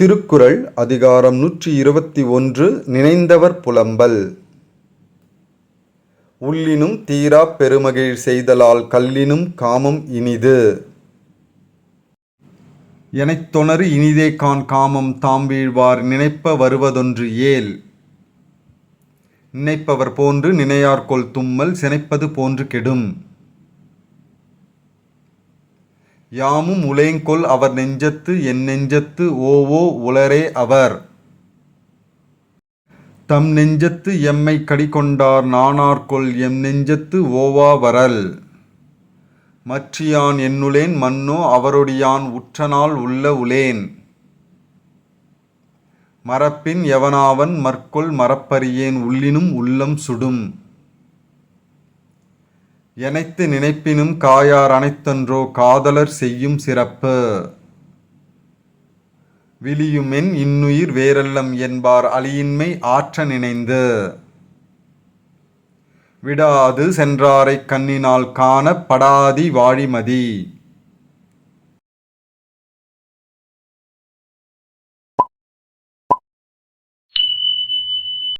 திருக்குறள் அதிகாரம் நூற்றி இருபத்தி ஒன்று நினைந்தவர் புலம்பல். உள்ளினும் தீராப் பெருமகிழ் செய்தலால் கல்லினும் காமம் இனிது. எனைத்தொணரு இனிதே கான் காமம் தாம் வீழ்வார் நினைப்ப வருவதொன்று ஏல். நினைப்பவர் போன்று நினையார்கொள் தும்மல் சினைப்பது போன்று கெடும். யாமும் உளேங்கொல் அவர் நெஞ்சத்து என் நெஞ்சத்து ஓவோ உளரே அவர். தம் நெஞ்சத்து எம்மை கடிகொண்டார் நானார்கொள் எம் நெஞ்சத்து ஓவா வரல். மற்றியான் என்னுளேன் மன்னோ அவரொடியான் உற்றனால் உள்ள உளேன். மறப்பின் எவனாவன் மற்கொள் மரப்பறியேன் உள்ளினும் உள்ளம் சுடும். எனைத்து நினைப்பினும் காயார் அனைத்தன்றோ காதலர் செய்யும் சிறப்பு. விழியுமென் இன்னுயிர் வேறல்லம் என்பார் அழியின்மை ஆற்ற நினைந்து. விடாது சென்றாரைக் கண்ணினால் காணப் படாதி வாழிமதி.